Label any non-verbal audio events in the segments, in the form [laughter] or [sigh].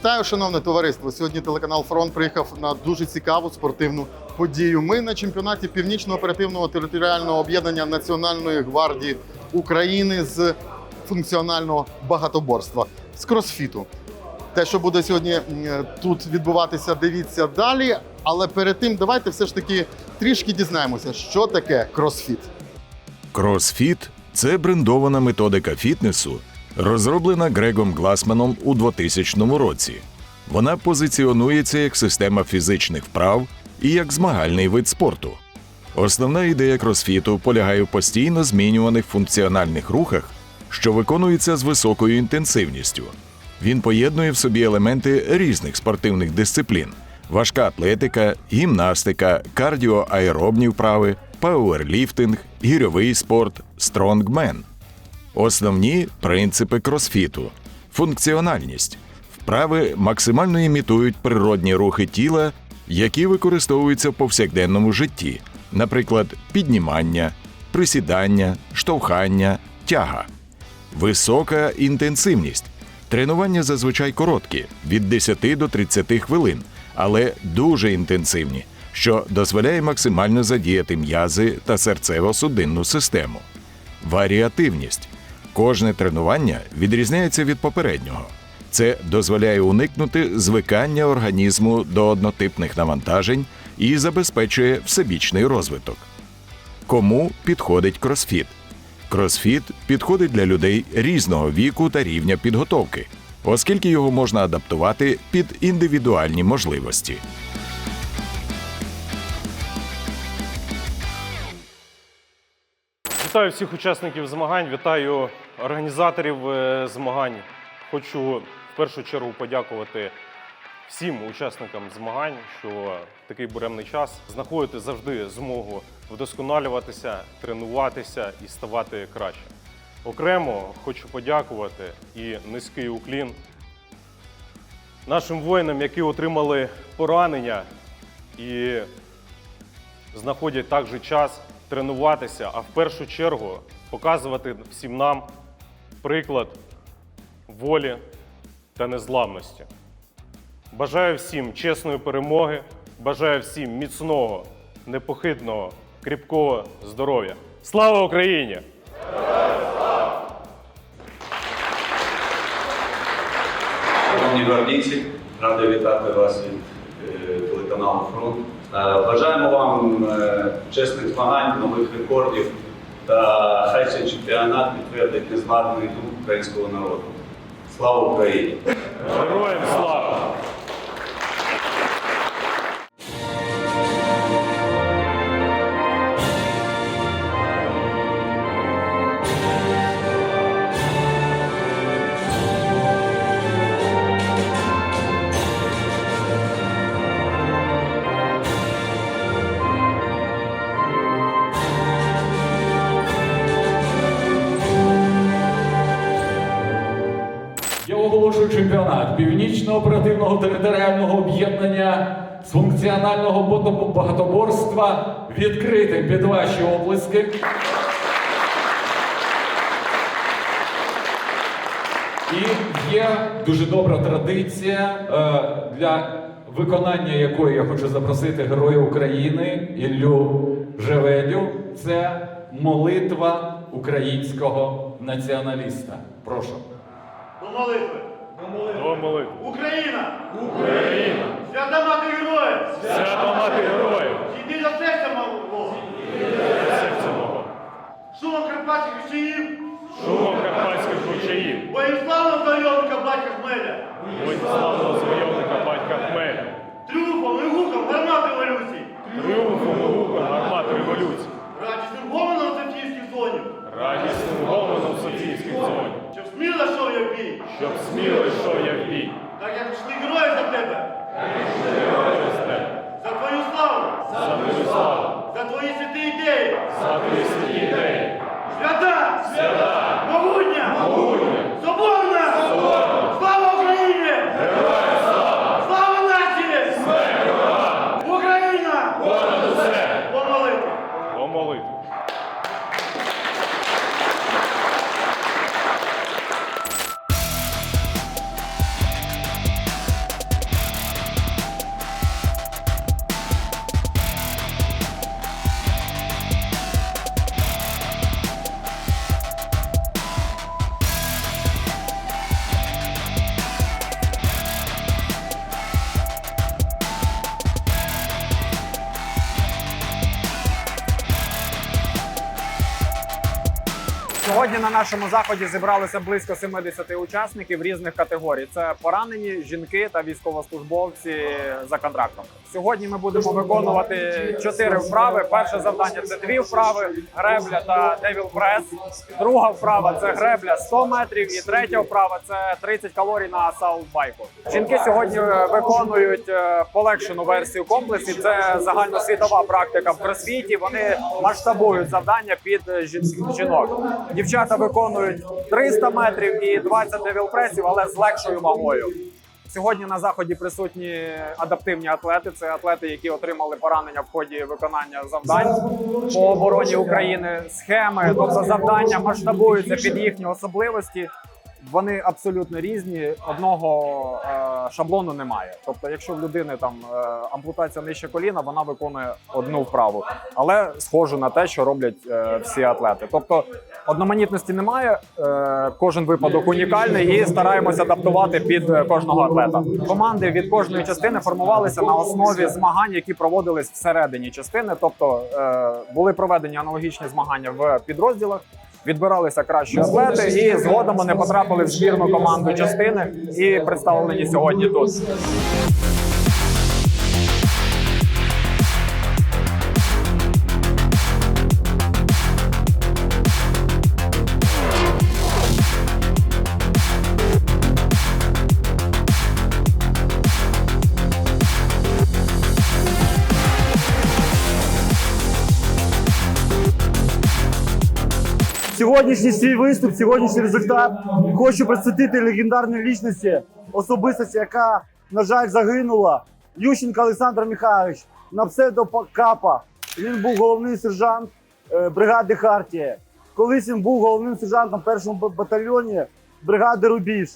Вітаю, шановне товариство. Сьогодні телеканал Фронт приїхав на дуже цікаву спортивну подію. Ми на чемпіонаті північно оперативного територіального об'єднання Національної гвардії України з функціонального багатоборства з кросфіту. Те, що буде сьогодні тут відбуватися, дивіться далі. Але перед тим давайте все ж таки трішки дізнаємося, що таке кросфіт. Кросфіт це брендована методика фітнесу, розроблена Грегом Гласманом у 2000 році. Вона позиціонується як система фізичних вправ і як змагальний вид спорту. Основна ідея кросфіту полягає в постійно змінюваних функціональних рухах, що виконуються з високою інтенсивністю. Він поєднує в собі елементи різних спортивних дисциплін: важка атлетика, гімнастика, кардіоаеробні вправи, пауерліфтинг, гірьовий спорт, стронгмен. Основні принципи кросфіту: функціональність. Вправи максимально імітують природні рухи тіла, які використовуються в повсякденному житті, наприклад, піднімання, присідання, штовхання, тяга. Висока інтенсивність. Тренування зазвичай короткі від 10 до 30 хвилин, але дуже інтенсивні, що дозволяє максимально задіяти м'язи та серцево-судинну систему. Варіативність. Кожне тренування відрізняється від попереднього. Це дозволяє уникнути звикання організму до однотипних навантажень і забезпечує всебічний розвиток. Кому підходить кросфіт? Кросфіт підходить для людей різного віку та рівня підготовки, оскільки його можна адаптувати під індивідуальні можливості. Вітаю всіх учасників змагань, вітаю організаторів е, змагань. Хочу в першу чергу подякувати всім учасникам змагань, що в такий буремний час знаходите завжди змогу вдосконалюватися, тренуватися і ставати краще. Окремо хочу подякувати і низький уклін нашим воїнам, які отримали поранення і знаходять також час тренуватися, а в першу чергу показувати всім нам приклад волі та незламності. Бажаю всім чесної перемоги, бажаю всім міцного, непохитного, кріпкого здоров'я. Слава Україні! Шановні гвардійці, радий вітати вас від е, телеканалу Фронт. Е, Бажаємо вам е, чесних змагань, нових рекордів та хай цей чемпіонат підтвердить незламний дух українського народу. Слава Україні! Героям слава! Оголошую чемпіонат Північного оперативного територіального об'єднання з функціонального багатоборства відкритим під ваші оплески. І є дуже добра традиція, е, для виконання якої я хочу запросити Героя України Іллю Жеведю. Це молитва українського націоналіста. Прошу. До молитви. До молитви! Україна! Україна! Свята мати героїв! Свята мати героїв! Зійди до серця мого! Серця мого! Шумом карпатських ручаїв! Шумом карпатських ручаїв! Боїм славного завойовника батька Хмеля! Будь славного завойовника батька Хмеля! Тріумфом і гуком гармати революції! Сьогодні на нашому заході зібралося близько 70 учасників різних категорій. Це поранені жінки та військовослужбовці за контрактом. Сьогодні ми будемо виконувати чотири вправи. Перше завдання це дві вправи: гребля та девіл прес. Друга вправа це гребля 100 метрів. І третя вправа це 30 калорій на асаут. Жінки сьогодні е, виконують е, полегшену версію комплексів. Це загальносвітова практика в кросфіті. Вони масштабують завдання під жінок. Дівчата виконують 300 метрів і 20 девілпресів, але з легшою вагою. Сьогодні на заході присутні адаптивні атлети. Це атлети, які отримали поранення в ході виконання завдань по обороні України. Схеми, тобто завдання масштабуються під їхні особливості. Вони абсолютно різні. Одного е, шаблону немає. Тобто, якщо в людини там е, ампутація нижче коліна, вона виконує одну вправу, але схоже на те, що роблять е, всі атлети. Тобто одноманітності немає. Е, кожен випадок унікальний і стараємося адаптувати під е, кожного атлета. Команди від кожної частини формувалися на основі змагань, які проводились всередині частини. Тобто е, були проведені аналогічні змагання в підрозділах. Відбиралися кращі атлети, і згодом вони потрапили в збірну команду частини і представлені сьогодні тут. Сьогоднішній свій виступ, сьогоднішній результат хочу присвятити легендарній лічності, особистості, яка, на жаль, загинула. Ющенко Олександр Михайлович на псевдо Капа. Він був головний сержант е, бригади Хартія. Колись він був головним сержантом першому батальйоні бригади Рубіж.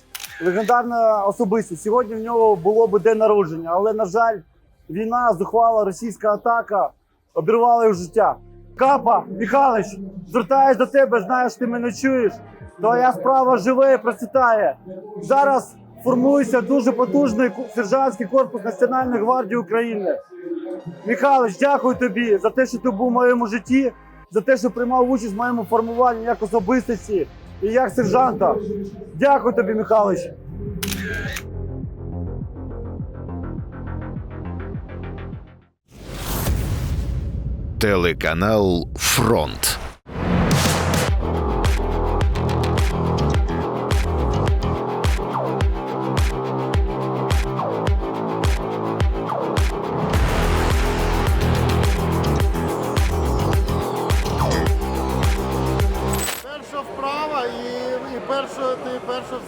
Легендарна особистість. Сьогодні в нього було би день народження, але, на жаль, війна, зухвала російська атака обірвала його життя. Капа, Михайлович, звертаюсь до тебе, знаєш, ти мене чуєш. Твоя справа живе і процвітає. Зараз формується дуже потужний сержантський корпус Національної гвардії України. Михайлович, дякую тобі за те, що ти був в моєму житті, за те, що приймав участь в моєму формуванні як особистості і як сержанта. Дякую тобі, Михайлович.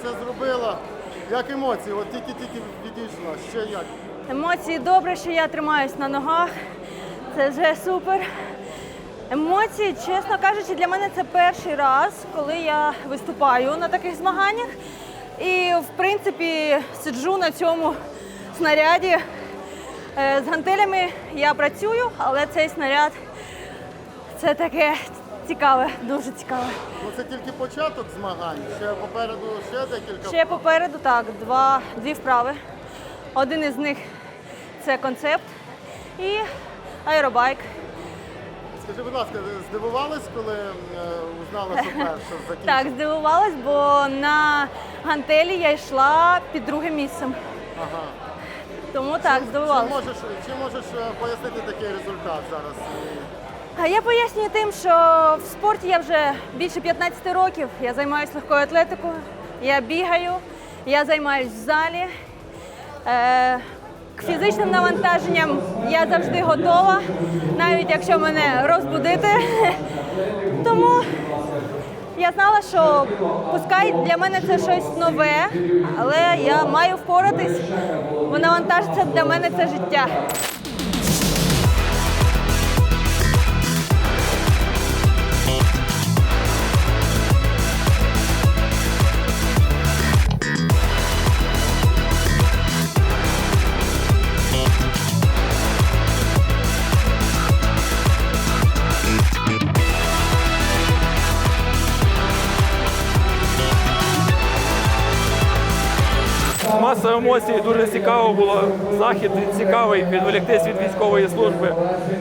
Все зробила. Як емоції? От тільки-тільки відійшла. Ще як? Емоції добре, що я тримаюсь на ногах. Це вже супер. Емоції, чесно кажучи, для мене це перший раз, коли я виступаю на таких змаганнях. І, в принципі, сиджу на цьому снаряді. Е, З гантелями я працюю, але цей снаряд це таке цікаве, дуже цікаве. Ну це тільки початок змагань. Ще попереду ще декілька. Ще попереду так, два, дві вправи. Один із них це концепт і аеробайк. Скажи, будь ласка, здивувались, коли е, узнали, що [laughs] перша закінчила? Так, здивувалась, бо на гантелі я йшла під другим місцем. Ага. Тому так, Чи здивувалась. можеш, чи можеш е, пояснити такий результат зараз? А я пояснюю тим, що в спорті я вже більше 15 років. Я займаюся легкою атлетикою, я бігаю, я займаюся в залі. Е, к фізичним навантаженням я завжди готова, навіть якщо мене розбудити. [laughs] Тому я знала, що пускай для мене це щось нове, але я маю впоратись, бо навантажиться для мене це життя. Маса емоцій, дуже цікаво було. Захід цікавий, відволіктись від військової служби.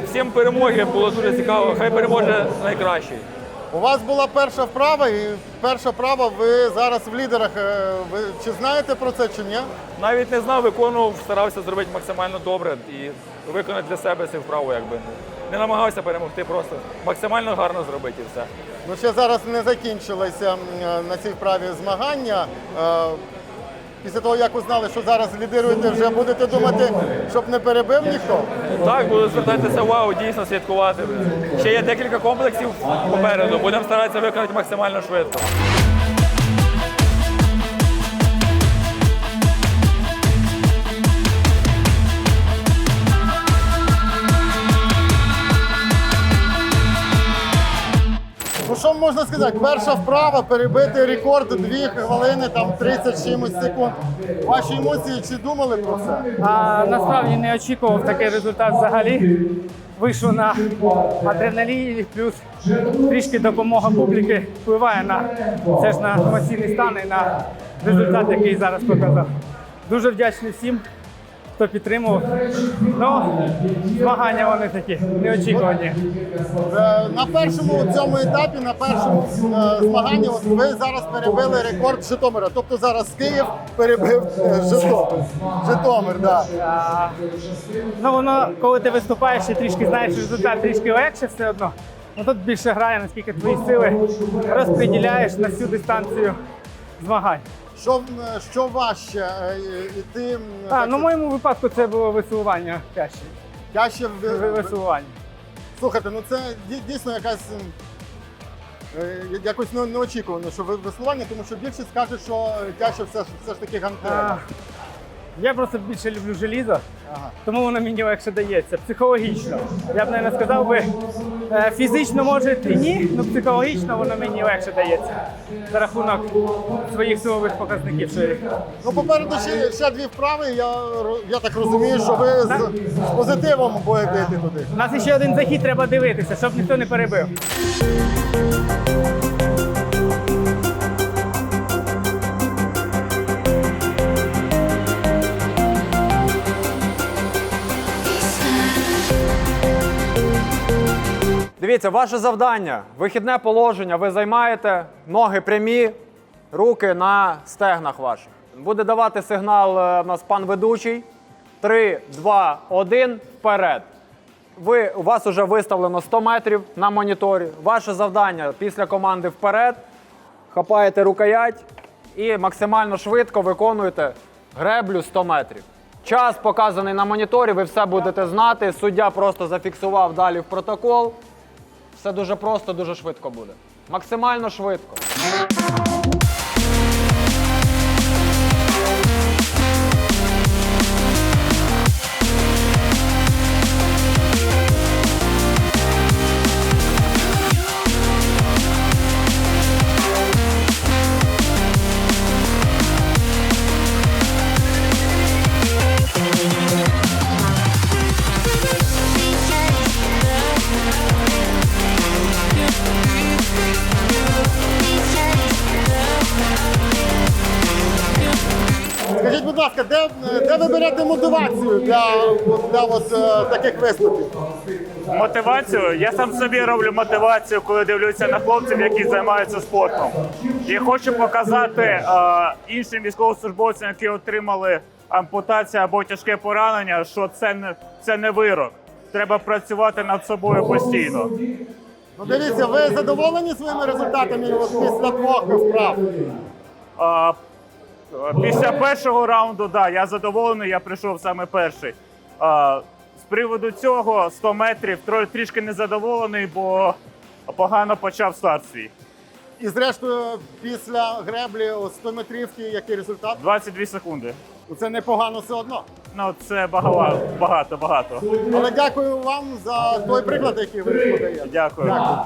Всім перемоги було дуже цікаво. Хай переможе найкращий. У вас була перша вправа, і перша вправа, ви зараз в лідерах. Е, Ви чи знаєте про це, чи ні? Навіть не знав, виконував, старався зробити максимально добре і виконати для себе цю вправу, якби не намагався перемогти, просто максимально гарно зробити і все. Ну, ще зараз не закінчилися е, на цій вправі змагання. Після того, як узнали, що зараз лідируєте, вже будете думати, щоб не перебив ніхто. Так, буду звертатися увагу, дійсно слідкувати. Ще є декілька комплексів попереду. Будемо старатися виконати максимально швидко. Що можна сказати? Перша вправа перебити рекорд 2 хвилини, там 30 чимось секунд. Ваші емоції чи думали про це? А насправді не очікував такий результат взагалі. Вийшов на адреналіні, плюс трішки допомога публіки впливає на це ж на емоційний стан і на результат, який зараз показав. Дуже вдячний всім, хто підтримував. Ну, змагання вони такі неочікувані. Е, На першому цьому етапі, на першому е, змаганні, от ви зараз перебили рекорд Житомира. Тобто зараз Київ перебив е, Житомир. Житомир, так. А, ну воно, коли ти виступаєш і трішки знаєш результат, трішки легше все одно. Ну тут більше грає, наскільки твої сили розподіляєш на всю дистанцію змагань. Що, що важче е, іти А, так, ну в моєму випадку це було висилування тяжче. тяжче в- Ви- Слухайте, ну це дій- дійсно якась е, якось неочікувано, що веслування, тому що більшість скаже, що тяжче все, все ж таки А, гантеля. Я просто більше люблю желізо, Ага. тому воно мені легше дається. Психологічно. Я б навіть сказав би, е, фізично може і ні, але психологічно воно мені легше дається. За рахунок своїх силових показників. Ну, попереду ще, ще дві вправи. Я, я так розумію, що ви з, з позитивом будете йти туди. У нас ще один захід треба дивитися, щоб ніхто не перебив. Дивіться, ваше завдання, вихідне положення, ви займаєте ноги прямі, руки на стегнах ваших. Буде давати сигнал е, в нас пан ведучий. 3, 2, 1, вперед. Ви, у вас вже виставлено 100 метрів на моніторі. Ваше завдання після команди вперед. Хапаєте рукоять і максимально швидко виконуєте греблю 100 метрів. Час показаний на моніторі, ви все будете знати. Суддя просто зафіксував далі в протокол. Все дуже просто, дуже швидко буде. Максимально швидко. Для от, е, таких виступів? Мотивацію. Я сам собі роблю мотивацію, коли дивлюся на хлопців, які займаються спортом. І хочу показати е, іншим військовослужбовцям, які отримали ампутацію або тяжке поранення, що це не це не вирок. Треба працювати над собою постійно. Ну дивіться, ви задоволені своїми результатами після двох вправ? А, після першого раунду, да, я задоволений, я прийшов саме перший. З приводу цього 100 метрів трішки незадоволений, бо погано почав старт свій. І зрештою, після греблі 100 метрівки, який результат? 22 секунди. Ну, Це непогано все одно. Ну, це багато, багато, багато. Але дякую вам за той приклад, який ви подаєте. Дякую. Дякую.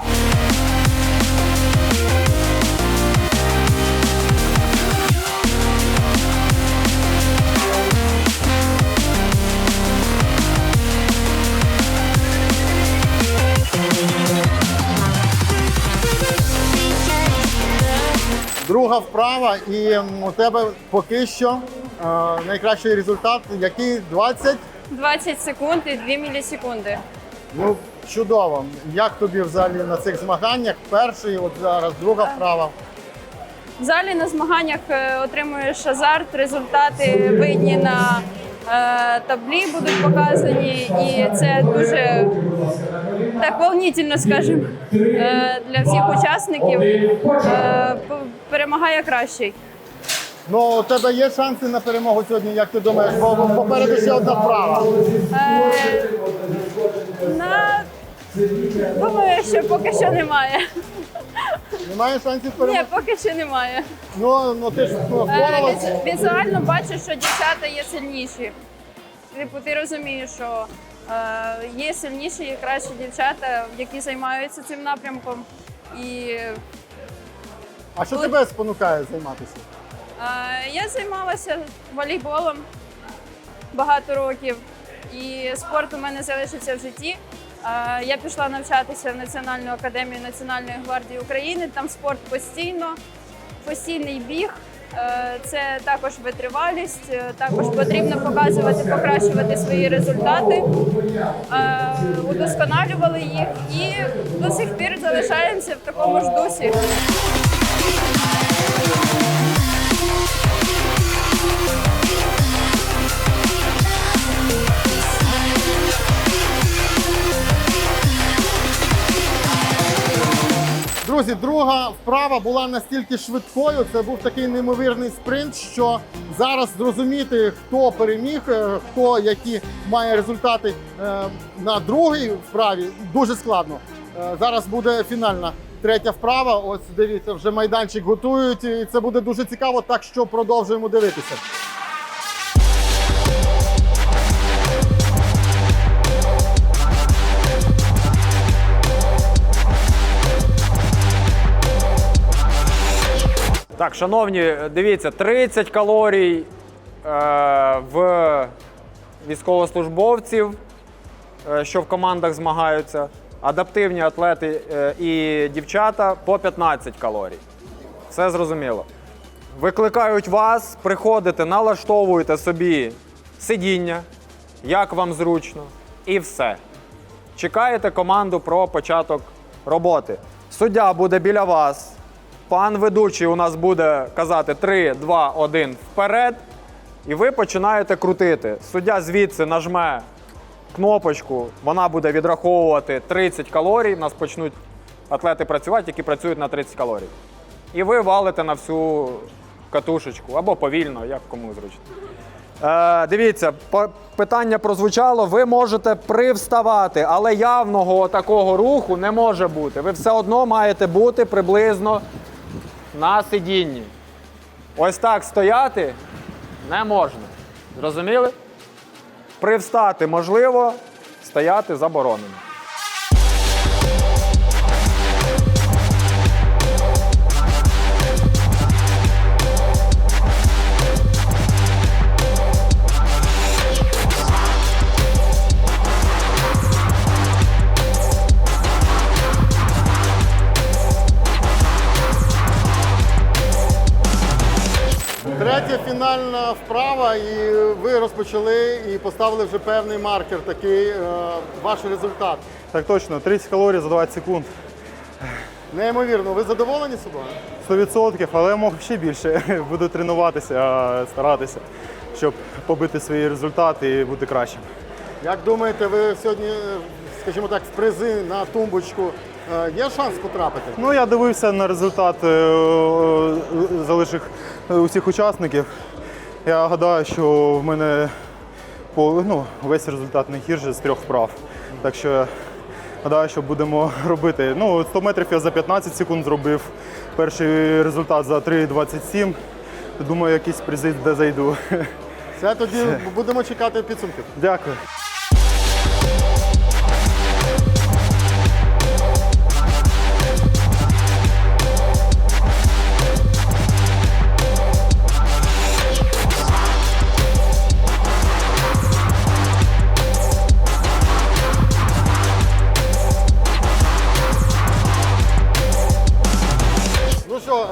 Друга вправа, і у тебе поки що е, найкращий результат, який 20. 20 секунд і 2 мілісекунди. Ну, Чудово. Як тобі взагалі на цих змаганнях? Перший, от зараз друга вправа. В залі на змаганнях е, отримуєш азарт, результати видні на е, таблі будуть показані, і це дуже так волнительно, скажімо, е, для всіх учасників. Е, перемагає кращий. Ну, у тебе є шанси на перемогу сьогодні, як ти думаєш? Бо попереду ще одна вправа. Е, на... Думаю, що поки що немає. Немає шансів Ні, перемогти? поки що немає. Ну, ну ти ж ну, Е, впоралась. Візуально бачу, що дівчата є сильніші. Типу, ти розумієш, що е, є сильніші і кращі дівчата, які займаються цим напрямком. І А що тебе спонукає займатися? е, я займалася волейболом багато років, і спорт у мене залишився в житті. Е, я пішла навчатися в Національну академію Національної гвардії України. Там спорт постійно, постійний біг. Е, Це також витривалість, е, також потрібно показувати, покращувати свої результати, Е, удосконалювали їх і до сих пір залишаємося в такому ж дусі. Друзі, друга вправа була настільки швидкою. Це був такий неймовірний спринт, що зараз зрозуміти, хто переміг, е, хто які має результати е, на другій вправі, дуже складно. Е, Зараз буде фінальна третя вправа. Ось дивіться, вже майданчик готують, і це буде дуже цікаво. Так що продовжуємо дивитися. Так, шановні, дивіться, 30 калорій е, в військовослужбовців, е, що в командах змагаються, адаптивні атлети е, і дівчата по 15 калорій. Все зрозуміло. Викликають вас, приходите, налаштовуєте собі сидіння, як вам зручно, і все. Чекаєте команду про початок роботи. Суддя буде біля вас. Пан ведучий у нас буде казати 3, 2, 1 вперед. І ви починаєте крутити. Суддя звідси нажме кнопочку, вона буде відраховувати 30 калорій. У нас почнуть атлети працювати, які працюють на 30 калорій. І ви валите на всю катушечку або повільно, як кому зручно. Е, дивіться, питання прозвучало. Ви можете привставати, але явного такого руху не може бути. Ви все одно маєте бути приблизно на сидінні. Ось так стояти не можна. Зрозуміли? Привстати можливо, стояти заборонено. Третя фінальна вправа, і ви розпочали і поставили вже певний маркер, такий е, ваш результат. Так точно, 30 калорій за 20 секунд. Неймовірно, ви задоволені собою? 100%, але я мог ще більше. [laughs] Буду тренуватися, старатися, щоб побити свої результати і бути кращим. Як думаєте, ви сьогодні, скажімо так, в призи на тумбочку є шанс потрапити? Ну, я дивився на результат е, е, залиших е, усіх учасників. Я гадаю, що в мене ну, весь результат не гірше з трьох вправ. Так що я гадаю, що будемо [laughs] робити. Ну, 100 метрів я за 15 секунд зробив. Перший результат за 3,27. Думаю, якісь призи де зайду. Все тоді будемо чекати підсумків. Дякую. Що,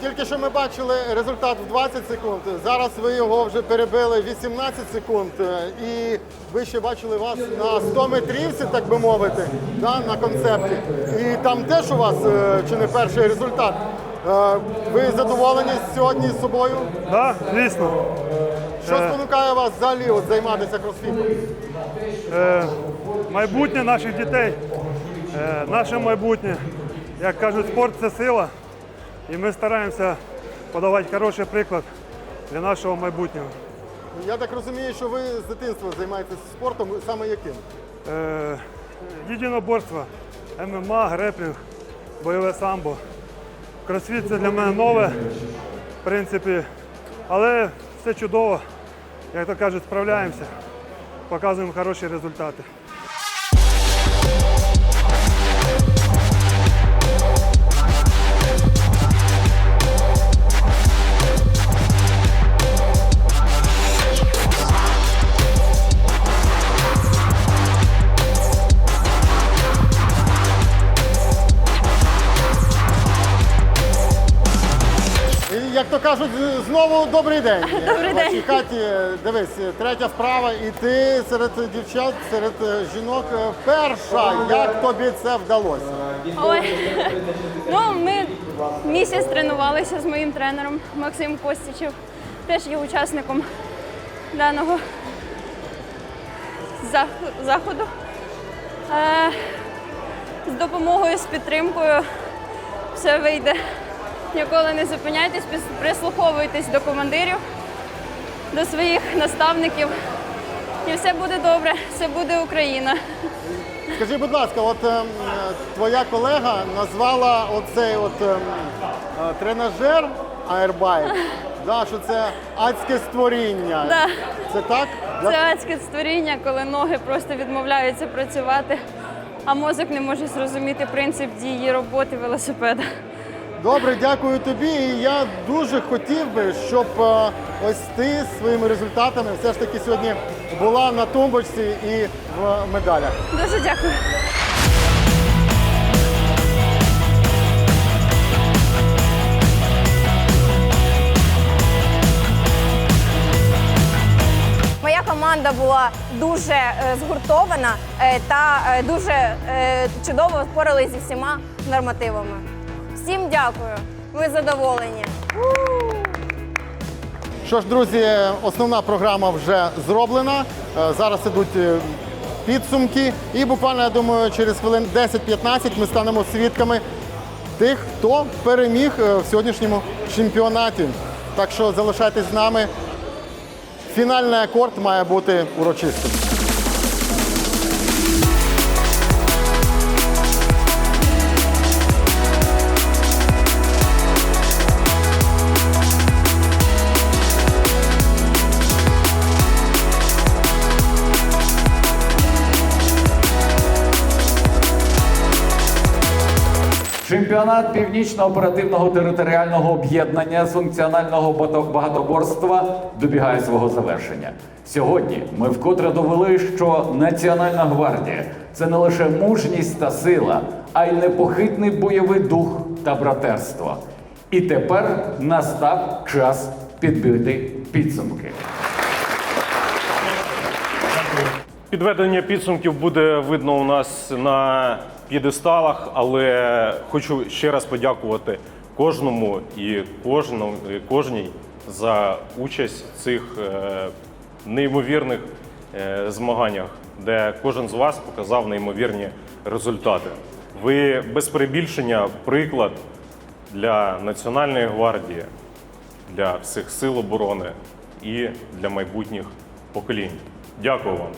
Тільки що ми бачили результат в 20 секунд. Зараз ви його вже перебили 18 секунд. Е, І ви ще бачили вас на 100 метрівці, так би мовити, да, на концепті. І там теж у вас е, чи не перший результат. Е, Ви задоволені сьогодні з собою? Так, звісно. Що спонукає вас взагалі от, займатися кросфітом? Е, майбутнє наших дітей, е, наше майбутнє. Як кажуть, спорт це сила. І ми стараємося подавати хороший приклад для нашого майбутнього. Я так розумію, що ви з дитинства займаєтесь спортом, саме яким? Е, єдиноборство, ММА, греплінг, бойове самбо. Кросфіт це для мене нове, в принципі, але все чудово. Як то кажуть, справляємося, показуємо хороші результати. Знову добрий день. [laughs] Добрий день. вашій хаті, дивись, третя вправа, і ти серед дівчат, серед е, жінок е, перша. Як тобі це вдалося? Ой. [laughs] Ну, ми місяць тренувалися з моїм тренером Максим Костічев. Теж є учасником даного заходу. Е, з допомогою, з підтримкою все вийде. Ніколи не зупиняйтесь, прислуховуйтесь до командирів, до своїх наставників. І все буде добре, все буде Україна. Скажи, будь ласка, от е, твоя колега назвала оцей от ем, е, тренажер Airbike, да, що це адське створіння. Да. Це так? Це адське створіння, коли ноги просто відмовляються працювати, а мозок не може зрозуміти принцип дії роботи велосипеда. Добре, дякую тобі. І я дуже хотів би, щоб е, ось ти своїми результатами все ж таки сьогодні була на тумбочці і в медалях. Дуже дякую. Моя команда була дуже е, згуртована е, та дуже чудово впоралися зі всіма нормативами. Всім дякую. Ми задоволені. Що ж, друзі, основна програма вже зроблена. Е, Зараз ідуть е, підсумки. І буквально, я думаю, через хвилин 10-15 ми станемо свідками тих, хто переміг е, в сьогоднішньому чемпіонаті. Так що залишайтесь з нами. Фінальний акорд має бути урочистим. Чемпіонат Північного оперативного територіального об'єднання з функціонального багатоборства добігає свого завершення. Сьогодні ми вкотре довели, що Національна гвардія це не лише мужність та сила, а й непохитний бойовий дух та братерство. І тепер настав час підбити підсумки. Підведення підсумків буде видно у нас на п'єдесталах, але хочу ще раз подякувати кожному і кожному, кожній за участь в цих е, неймовірних е, змаганнях, де кожен з вас показав неймовірні результати. Ви без перебільшення приклад для Національної гвардії, для всіх сил оборони і для майбутніх поколінь. Дякую вам.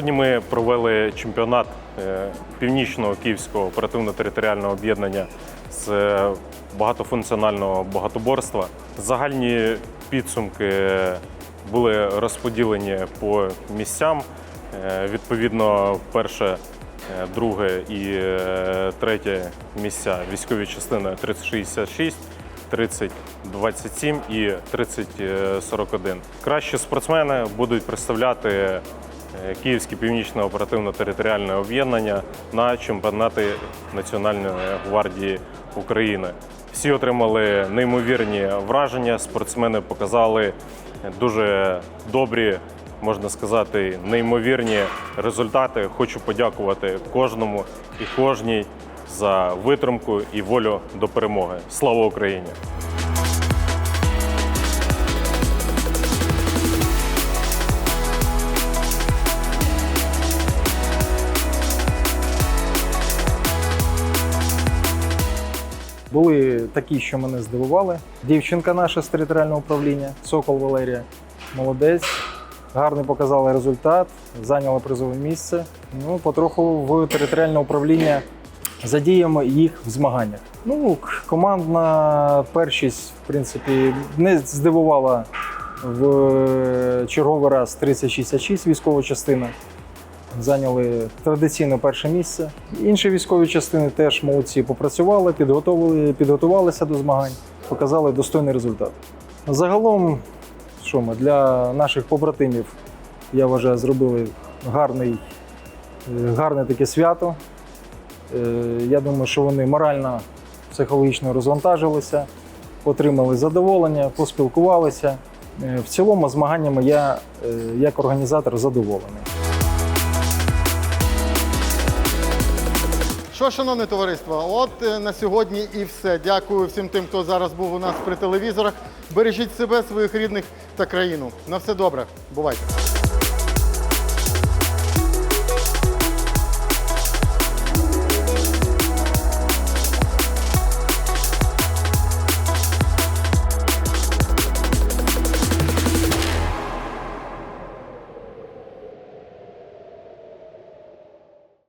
Сьогодні ми провели чемпіонат е, Північного Київського оперативно-територіального об'єднання з е, багатофункціонального багатоборства. Загальні підсумки були розподілені по місцям. Е, Відповідно, перше, е, друге і е, третє місця військові частини 3066, 3027 і 3041. Кращі спортсмени будуть представляти е, Київське північне оперативно-територіальне об'єднання на чемпіонати Національної гвардії України. Всі отримали неймовірні враження. Спортсмени показали дуже добрі, можна сказати, неймовірні результати. Хочу подякувати кожному і кожній за витримку і волю до перемоги. Слава Україні! Були такі, що мене здивували. Дівчинка наша з територіального управління, Сокол Валерія, молодець, гарно показала результат, зайняла призове місце. Ну, потроху в територіальне управління задіємо їх в змаганнях. Ну, командна першість, в принципі, не здивувала в черговий раз 3066 військова частина. Зайняли традиційно перше місце. Інші військові частини теж молодці попрацювали, підготовили, підготувалися до змагань, показали достойний результат. Загалом, що ми для наших побратимів, я вважаю, зробили гарний, е, гарне таке свято. Е, Я думаю, що вони морально, психологічно розвантажилися, отримали задоволення, поспілкувалися. Е, В цілому змаганнями я як організатор задоволений. Що, шановне товариство, от е, на сьогодні і все. Дякую всім тим, хто зараз був у нас при телевізорах. Бережіть себе, своїх рідних та країну. На все добре. Бувайте.